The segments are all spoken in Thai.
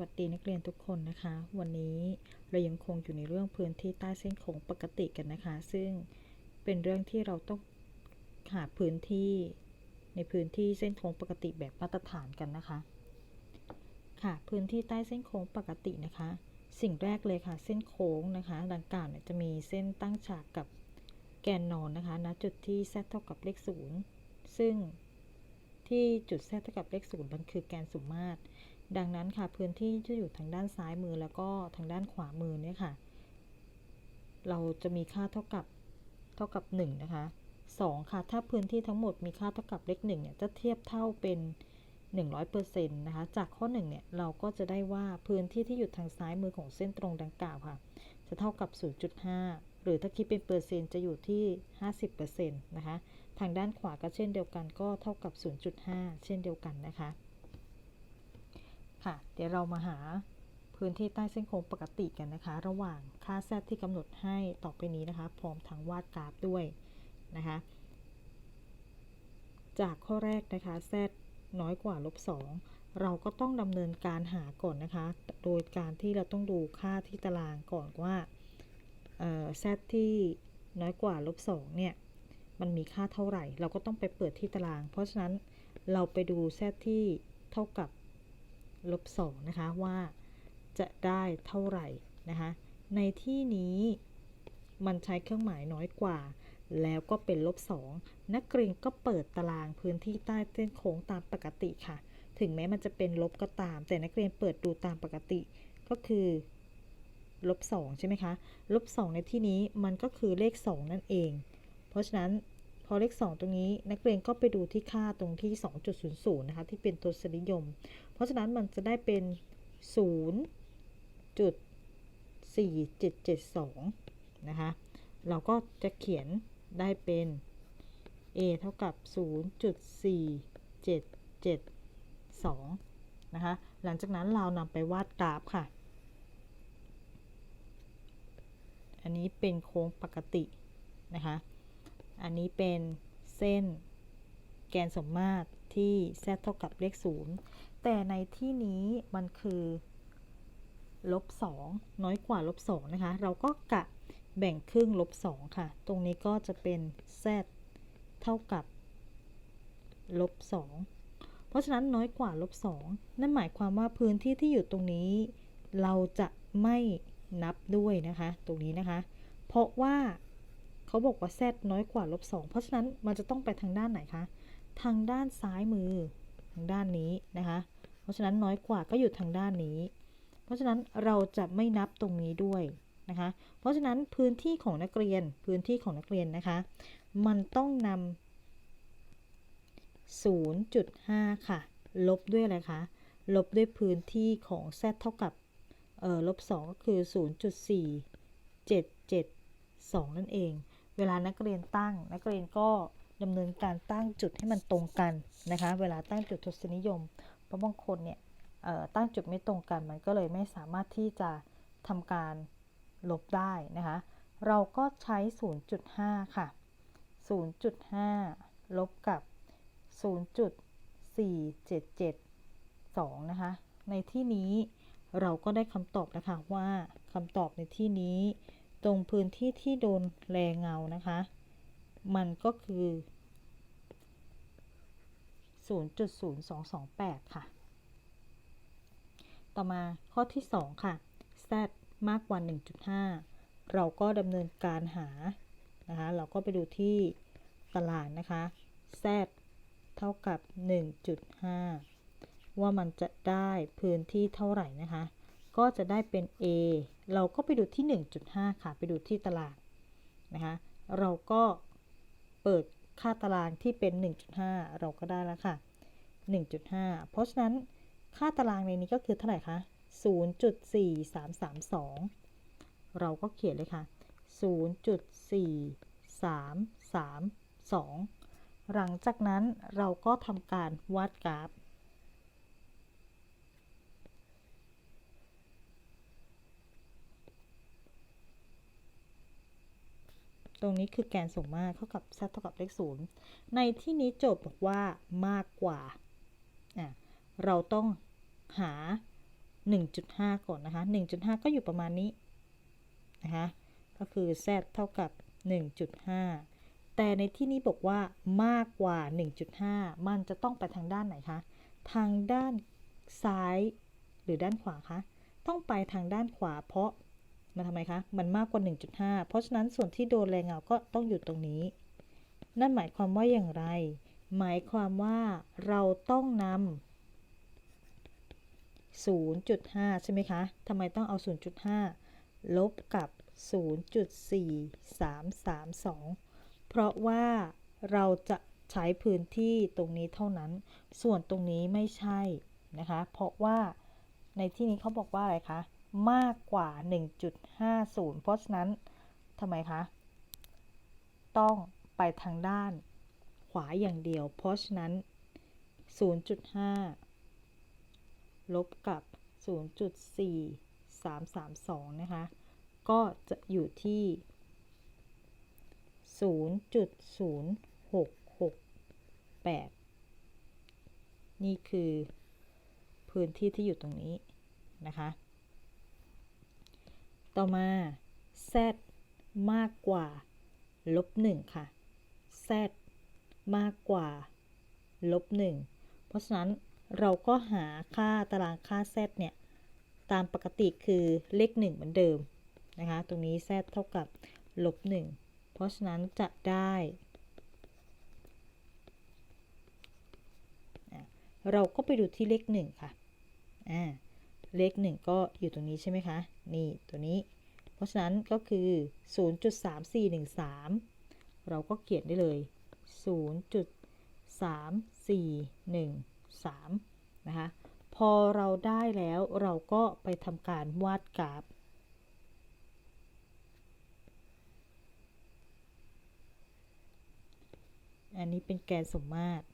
วัสดีนักเรียนทุกคนนะคะ วันนี้เรายังคงอยู่ในเรื่องพื้นที่ใต้เส้นโค้งปกติกันนะคะ ซึ่งเป็นเรื่องที่เราต้องหาพื้นที่ในพื้นที่เส้นโค้งปกติแบบมาตรฐานกันนะคะ ค่ะ พื้นที่ใต้เส้นโค้งปกตินะคะ สิ่งแรกเลยค่ะ เส้นโค้งนะคะดังกล่าวเนี่ยจะมีเส้นตั้งฉากกับแกนนอนนะคะณจุดที่ z เท่ากับเลขศูนย์ซึ่งที่จุด z เท่ากับเลขศูนย์มันคือแกนสมมาตร ดังนั้นค่ะพื้นที่ที่อยู่ทางด้านซ้ายมือแล้วก็ทางด้านขวามือเนี่ยค่ะ เราจะมีค่าเท่ากับเท่ากับ 1 นะคะ 2 ค่ะ ถ้าพื้นที่ทั้งหมดมีค่าเท่ากับเลข1เนี่ยจะเทียบเท่าเป็น 100%นะคะ จากข้อ 1 เนี่ย เราก็จะได้ว่าพื้นที่ที่อยู่ทางซ้ายมือของเส้นตรงดังกล่าวค่ะ จะเท่ากับ 0.5 หรือถ้าคิดเป็นเปอร์เซ็นต์จะอยู่ที่ 50%นะคะ ทางด้านขวาก็เช่นเดียวกันก็เท่ากับ 0.5 เช่นเดียวกันนะคะ ค่ะ เดี๋ยวเรามาหาพื้นที่ใต้เส้นโค้งปกติกันนะคะ ระหว่างค่าแซที่กำหนดให้ต่อไปนี้นะคะ พร้อมทั้งวาดกราฟด้วยนะคะ จากข้อแรกนะคะแซน้อยกว่าลบ2เราก็ต้องดำเนินการหาก่อนนะคะ โดยการที่เราต้องดูค่าที่ตารางก่อนว่าแซที่น้อยกว่าลบ2เนี่ยมันมีค่าเท่าไหร่ เราก็ต้องไปเปิดที่ตาราง เพราะฉะนั้นเราไปดูแซที่เท่ากับ ลบ2นะคะว่าจะได้เท่าไหร่นะคะในที่นี้มันใช้เครื่องหมายน้อยกว่า แล้วก็เป็นลบ2นักเรียนก็เปิดตารางพื้นที่ใต้เส้นโค้งตามปกติค่ะ ถึงแม้มันจะเป็นลบก็ตาม แต่นักเรียนเปิดดูตามปกติก็คือลบ2ใช่ไหมคะลบ2ในที่นี้มันก็คือเลข 2 นั่นเอง เพราะฉะนั้น พอเลข 2 ตรงนี้นักเรียนก็ไปดูที่ค่าตรงที่ 2.00 นะคะ ที่เป็นตัวสนิยม เพราะฉะนั้นมันจะได้เป็น 0.4772 นะคะ เราก็จะเขียนได้เป็น a เท่ากับ 0.4772 นะคะ หลังจากนั้นเรานำไปวาดกราฟค่ะ อันนี้เป็นโค้งปกตินะคะ อันนี้เป็นเส้นแกนสมมาตรที่ z เท่ากับเลข 0 แต่ในที่นี้มันคือลบ 2 น้อยกว่าลบ 2 นะคะ เราก็กะแบ่งครึ่งลบ 2 ค่ะ ตรงนี้ก็จะเป็น z เท่ากับลบ 2 เพราะฉะนั้นน้อยกว่าลบ 2 นั่นหมายความว่าพื้นที่ที่อยู่ตรงนี้ เราจะไม่นับด้วยนะคะ ตรงนี้นะคะ เพราะว่า เขาบอกว่า z น้อยกว่าลบ2เพราะฉะนั้นมันจะต้องไปทางด้านไหนคะ ทางด้านซ้ายมือทางด้านนี้นะคะ เพราะฉะนั้นน้อยกว่าก็อยู่ทางด้านนี้ เพราะฉะนั้นเราจะไม่นับตรงนี้ด้วยนะคะ เพราะฉะนั้นพื้นที่ของนักเรียนพื้นที่ของนักเรียนนะคะ มันต้องนำ0.5 ค่ะ ลบด้วยอะไรคะ ลบด้วยพื้นที่ของ z เท่ากับ เอ่อลบ 2 ก็คือ 0.4772 นั่นเอง เวลานักเรียนตั้ง นักเรียนก็ดำเนินการตั้งจุดให้มันตรงกันนะคะ เวลาตั้งจุดทศนิยม เพราะบางคนเนี่ยตั้งจุดไม่ตรงกันมันก็เลยไม่สามารถที่จะทำการลบได้นะคะ เราก็ใช้ 0.5 ค่ะ 0.5 ลบกับ 0.477นะคะ ในที่นี้เราก็ได้คำตอบนะคะว่าคำตอบในที่นี้ ตรงพื้นที่ที่โดนแรงเงานะคะ มันก็คือ 0.0228 ค่ะ ต่อมาข้อที่ 2 ค่ะ z มากกว่า 1.5 เราก็ดำเนินการหา นะคะ เราก็ไปดูที่ตลาดนะคะ z เท่ากับ 1.5 ว่ามันจะได้พื้นที่เท่าไหร่นะคะ ก็จะได้เป็น a เราก็ไปดูที่ 1.5 ค่ะ ไปดูที่ตลาดนะคะ เราก็เปิดค่าตารางที่เป็น 1.5 เราก็ได้แล้วค่ะ 1.5 เพราะฉะนั้นค่าตารางในนี้ก็คือเท่าไหร่คะ 0.4332 เราก็เขียนเลยค่ะ 0.4332 หลังจากนั้นเราก็ทำการวาดกราฟ ตรงนี้คือแกนสมมาตรเท่ากับ z เท่ากับเลขศูนย์ในที่นี้โจทย์บอกว่ามากกว่า เราต้องหา 1.5 ก่อนนะคะ 1.5 ก็อยู่ประมาณนี้นะคะก็คือ z เท่ากับ 1.5 แต่ในที่นี้บอกว่ามากกว่า 1.5 มันจะต้องไปทางด้านไหนคะ ทางด้านซ้ายหรือด้านขวาคะ ต้องไปทางด้านขวาเพราะ มันทำไมคะ มันมากกว่า 1.5 เพราะฉะนั้นส่วนที่โดนแรงเงาก็ต้องอยู่ตรงนี้ นั่นหมายความว่าอย่างไร หมายความว่าเราต้องนำ0.5 ใช่ไหมคะ ทำไมต้องเอา 0.5 ลบกับ 0.4332 เพราะว่าเราจะใช้พื้นที่ตรงนี้เท่านั้น ส่วนตรงนี้ไม่ใช่นะคะ เพราะว่าในที่นี้เขาบอกว่าอะไรคะ มากกว่า 1.50 เพราะฉะนั้นทำไมคะ ต้องไปทางด้านขวาอย่างเดียว เพราะฉะนั้น 0.5 ลบกับ 0.4332 นะคะ ก็จะอยู่ที่ 0.0668 นี่คือพื้นที่ที่อยู่ตรงนี้นะคะ ต่อมา z มากกว่า ลบ1ค่ะ z มากกว่า ลบ1เพราะฉะนั้นเราก็หาค่าตารางค่า z เนี่ย ตามปกติคือเลข1เหมือนเดิมนะคะ ตรงนี้ z เท่ากับลบ1เพราะฉะนั้นจะได้ เราก็ไปดูที่เลข1ค่ะ อ่า เลข1ก็อยู่ตรงนี้ใช่ไหมคะ นี่ตัวนี้ เพราะฉะนั้นก็คือ 0.3413 เราก็เขียนได้เลย 0.3413 นะคะ พอเราได้แล้วเราก็ไปทำการวาดกราฟอันนี้เป็นแกนสมมาตร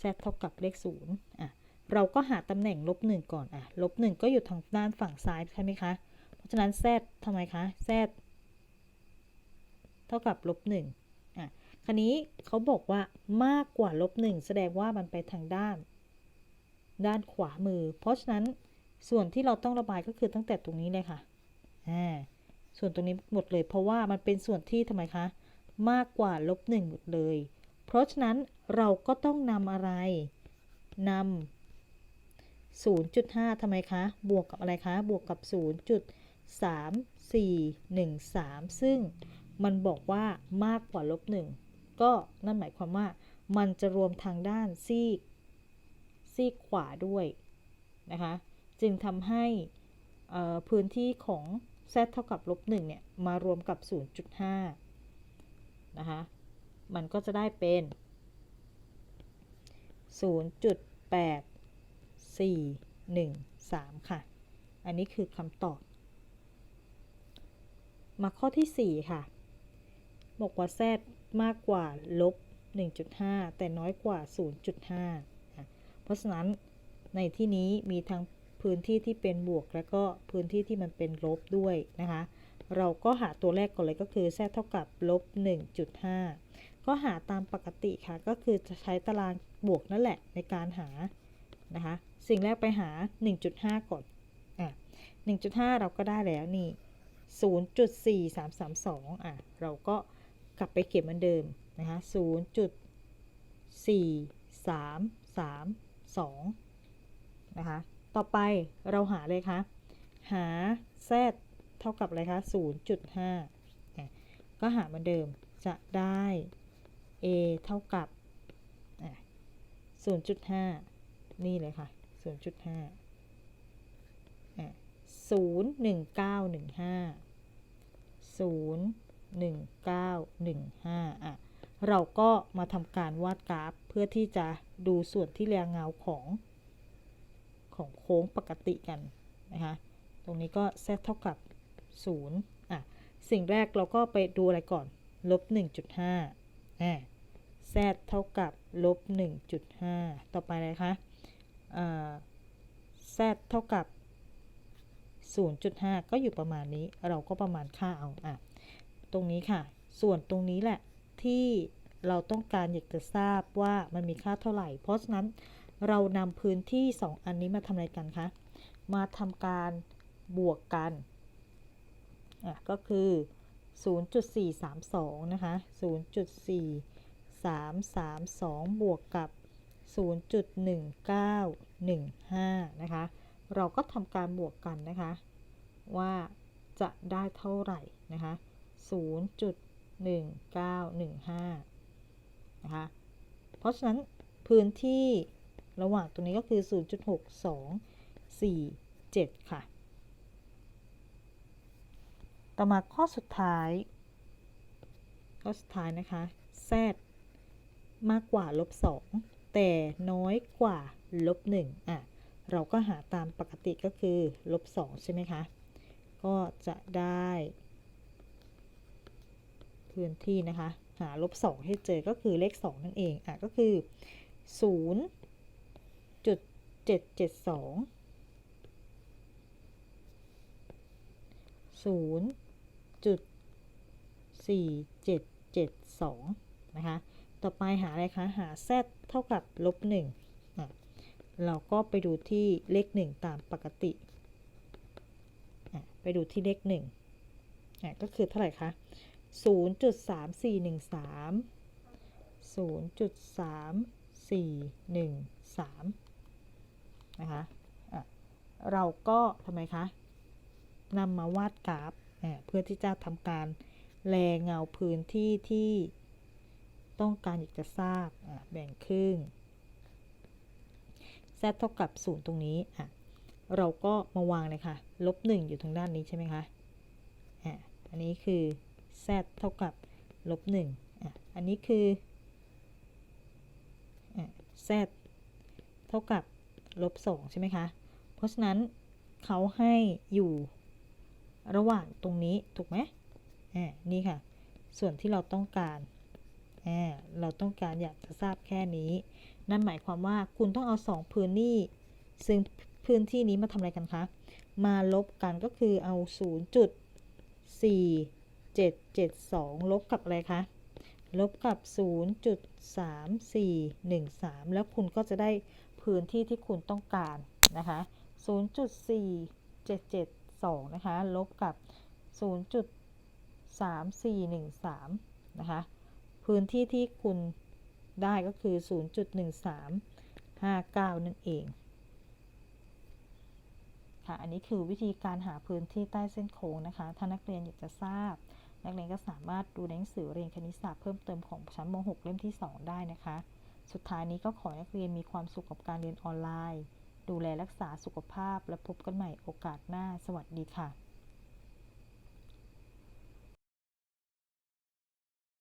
z เท่ากับเลข0อะ เราก็หาตำแหน่งลบ1ก่อนอะลบ1ก็อยู่ทางด้านฝั่งซ้ายใช่ไหมคะ เพราะฉะนั้น z ทำไมคะ z เท่ากับลบ1อะคราวนี้เขาบอกว่ามากกว่าลบ1แสดงว่ามันไปทางด้าน ด้านขวามือ เพราะฉะนั้นส่วนที่เราต้องระบายก็คือตั้งแต่ตรงนี้เลยค่ะอ่าส่วนตรงนี้หมดเลย เพราะว่ามันเป็นส่วนที่ทำไมคะ มากกว่าลบ1หมดเลย เพราะฉะนั้นเราก็ต้องนำอะไรนำ 0.5ทำไมคะ บวกกับอะไรคะ บวกกับ 0.3413 ซึ่งมันบอกว่ามากกว่าลบ1ก็นั่นหมายความว่า มันจะรวมทางด้านซีกซีกขวาด้วยนะคะ จึงทำให้พื้นที่ของ z เท่ากับลบ1เนี่ย มารวมกับ 0.5 นะคะ มันก็จะได้เป็น 4 1 3 ค่ะ อันนี้คือคำตอบ มาข้อที่ 4 ค่ะบอกว่า z มากกว่าลบ 1.5 แต่น้อยกว่า 0.5 เพราะฉะนั้นในที่นี้มีทั้งพื้นที่ที่เป็นบวก และก็พื้นที่ที่มันเป็นลบด้วยนะคะ เราก็หาตัวแรกก่อนเลยก็คือ z เท่ากับลบ 1.5 ก็หาตามปกติค่ะ ก็คือจะใช้ตารางบวกนั่นแหละในการหานะคะ สิ่งแรกไปหา 1.5 ก่อน อะ 1.5 เราก็ได้แล้วนี่ 0.4332 อะ เราก็กลับไปเก็บเหมือนเดิมนะคะ0.4332 นะคะ ต่อไปเราหาเลยคะหา z เท่ากับอะไรคะ 0.5 ก็หาเหมือนเดิม จะได้ a เท่ากับ 0.5 นี่เลยค่ะ 0.5 01915 01915อะเราก็มาทำการวาดกราฟเพื่อที่จะดูส่วนที่แรงเงาของ ของโค้งปกติกันนะคะ ตรงนี้ก็ z เท่ากับ 0 อะ สิ่งแรกเราก็ไปดูอะไรก่อน ลบ 1.5อ่า z เท่ากับลบ 1.5 ต่อไปเลยคะอ่า z เท่ากับ 0.5 ก็อยู่ประมาณนี้ เราก็ประมาณค่าเอาอะตรงนี้ค่ะ ส่วนตรงนี้แหละที่เราต้องการอยากจะทราบว่ามันมีค่าเท่าไหร่ เพราะฉะนั้นเรานำพื้นที่ 2 อันนี้มาทำอะไรกันคะ มาทำการบวกกัน อะ ก็คือ 0.432 นะคะ 0.4332 บวกกับ 0.1915 นะคะ เราก็ทำการบวกกันนะคะ ว่าจะได้เท่าไหร่นะคะ 0.1915 นะคะ เพราะฉะนั้นพื้นที่ระหว่างตรงนี้ก็คือ 0.6247 ค่ะ ต่อมาข้อสุดท้าย ข้อสุดท้ายนะคะ z มากกว่าลบ2 แต่น้อยกว่าลบ1อะเราก็หาตามปกติก็คือลบ2ใช่ไหมคะ ก็จะได้ พื้นที่นะคะ หาลบ2ให้เจอก็คือเลข 2 นั่นเองอะก็คือ 0.772 0.4772 นะคะ ต่อไปหาอะไรคะ หา z เท่ากับลบ1อะเราก็ไปดูที่เลข 1 ตามปกติ ไปดูที่เลข1อะก็คือเท่าไหร่คะ 0.3413 0.3413 นะคะะเราก็ทำไมคะนำมาวาดกราฟเพื่อที่จะทำการแลเงาพื้นที่ที่ ต้องการอยากจะทราบแบ่งครึ่ง z เท่ากับ 0 ตรงนี้อะเราก็มาวางเลยค่ะลบ1อยู่ทางด้านนี้ใช่ไหมคะอะอันนี้คือ z เท่ากับลบ1อะอันนี้คืออะ z เท่ากับลบ2ใช่ไหมคะ เพราะฉะนั้นเขาให้อยู่ระหว่างตรงนี้ถูกไหมอ่านี่ค่ะ ส่วนที่เราต้องการ เราต้องการอยากจะทราบแค่นี้ นั่นหมายความว่าคุณต้องเอา 2 พื้นที่ซึ่งพื้นที่นี้มาทำอะไรกันคะ มาลบกันก็คือเอา 0.4772 ลบกับอะไรคะ ลบกับ 0.3413 แล้วคุณก็จะได้พื้นที่ที่คุณต้องการนะคะ 0.4772 นะคะ ลบกับ 0.3413 นะคะ พื้นที่ที่คุณได้ก็คือ 0.1359 นั่นเอง ค่ะ อันนี้คือวิธีการหาพื้นที่ใต้เส้นโค้งนะคะ ถ้านักเรียนอยากจะทราบ นักเรียนก็สามารถดูหนังสือเรียนคณิตศาสตร์เพิ่มเติมของชั้นม .6 เล่มที่ 2 ได้นะคะ สุดท้ายนี้ก็ขอให้นักเรียนมีความสุขกับการเรียนออนไลน์ ดูแลรักษาสุขภาพและพบกันใหม่โอกาสหน้า สวัสดีค่ะ